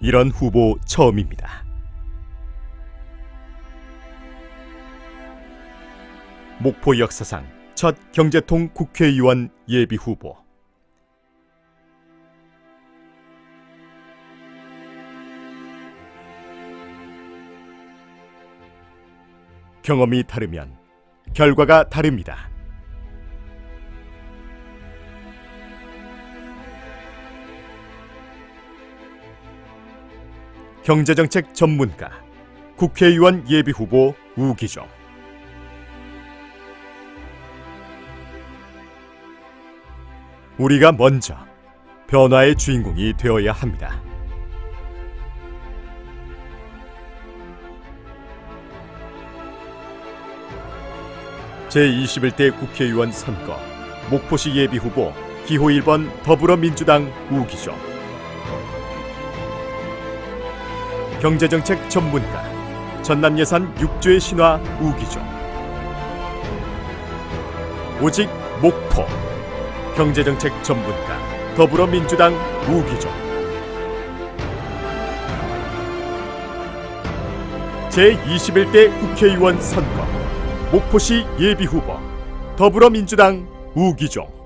이런 후보 처음입니다. 목포 역사상 첫 경제통 국회의원 예비 후보. 경험이 다르면 결과가 다릅니다. 경제정책 전문가 국회의원 예비 후보 우기종 우리가 먼저 변화의 주인공이 되어야 합니다. 제21대 국회의원 선거 목포시 예비 후보 기호 1번 더불어민주당 우기종 경제정책 전문가 전남 예산 6조의 신화 우기종. 오직 목포 경제정책 전문가 더불어민주당 우기종. 제21대 국회의원 선거 목포시 예비후보 더불어민주당 우기종